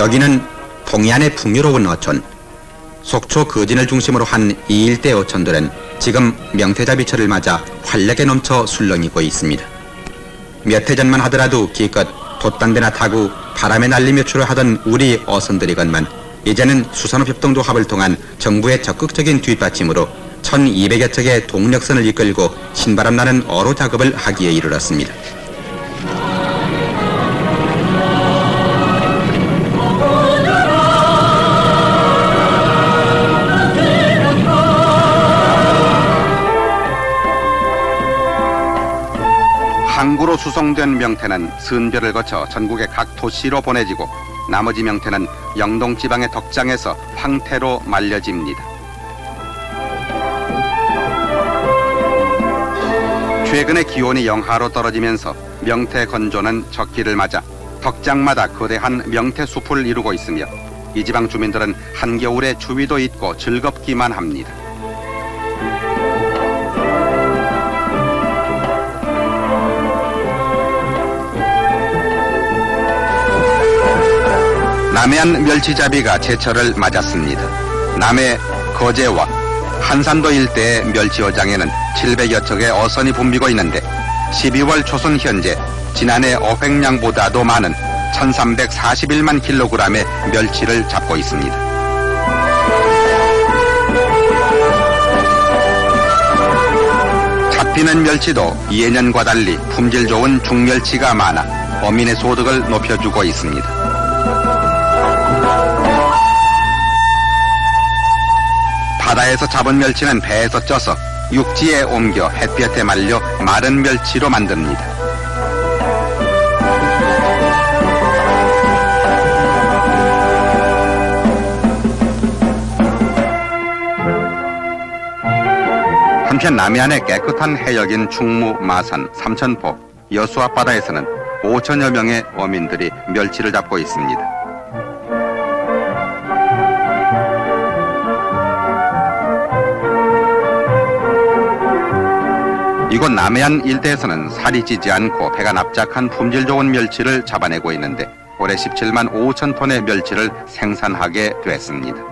여기는 동해안의 풍요로운 어촌. 속초 거진을 중심으로 한 이 일대 어촌들은 지금 명태잡이철을 맞아 활력에 넘쳐 술렁이고 있습니다. 몇 해 전만 하더라도 기껏 돛단대나 타고 바람에 날리며 출하하던 우리 어선들이건만 이제는 수산업 협동조 합을 통한 정부의 적극적인 뒷받침으로 1200여 척의 동력선을 이끌고 신바람 나는 어로 작업을 하기에 이르렀습니다. 항구로 수송된 명태는 선별을 거쳐 전국의 각 도시로 보내지고 나머지 명태는 영동 지방의 덕장에서 황태로 말려집니다. 최근에 기온이 영하로 떨어지면서 명태 건조는 적기를 맞아 덕장마다 거대한 명태 숲을 이루고 있으며 이 지방 주민들은 한겨울에 추위도 잊고 즐겁기만 합니다. 남해안 멸치잡이가 제철을 맞았습니다. 남해 거제와 한산도 일대의 멸치어장에는 700여 척의 어선이 붐비고 있는데 12월 초순 현재 지난해 어획량보다도 많은 1341만 킬로그램의 멸치를 잡고 있습니다. 잡히는 멸치도 예년과 달리 품질 좋은 중멸치가 많아 어민의 소득을 높여주고 있습니다. 바다에서 잡은 멸치는 배에서 쪄서 육지에 옮겨 햇볕에 말려 마른 멸치로 만듭니다. 한편 남해안의 깨끗한 해역인 충무, 마산, 삼천포, 여수 앞바다에서는 5천여 명의 어민들이 멸치를 잡고 있습니다. 이곳 남해안 일대에서는 살이 찌지 않고 배가 납작한 품질 좋은 멸치를 잡아내고 있는데 올해 17만 5천 톤의 멸치를 생산하게 됐습니다.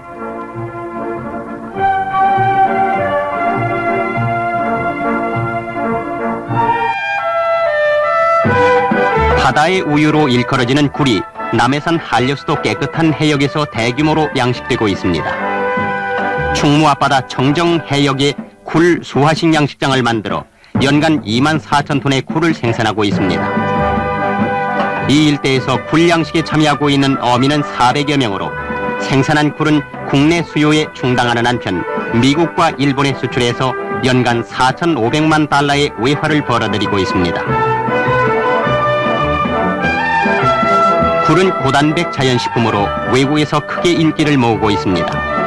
바다의 우유로 일컬어지는 굴이 남해산 한려수도 깨끗한 해역에서 대규모로 양식되고 있습니다. 충무 앞바다 청정 해역에 굴 수화식 양식장을 만들어 연간 2만 4천 톤의 굴을 생산하고 있습니다. 이 일대에서 굴 양식에 참여하고 있는 어민은 400여 명으로 생산한 굴은 국내 수요에 충당하는 한편 미국과 일본에 수출해서 연간 4,500만 달러의 외화를 벌어들이고 있습니다. 굴은 고단백 자연식품으로 외국에서 크게 인기를 모으고 있습니다.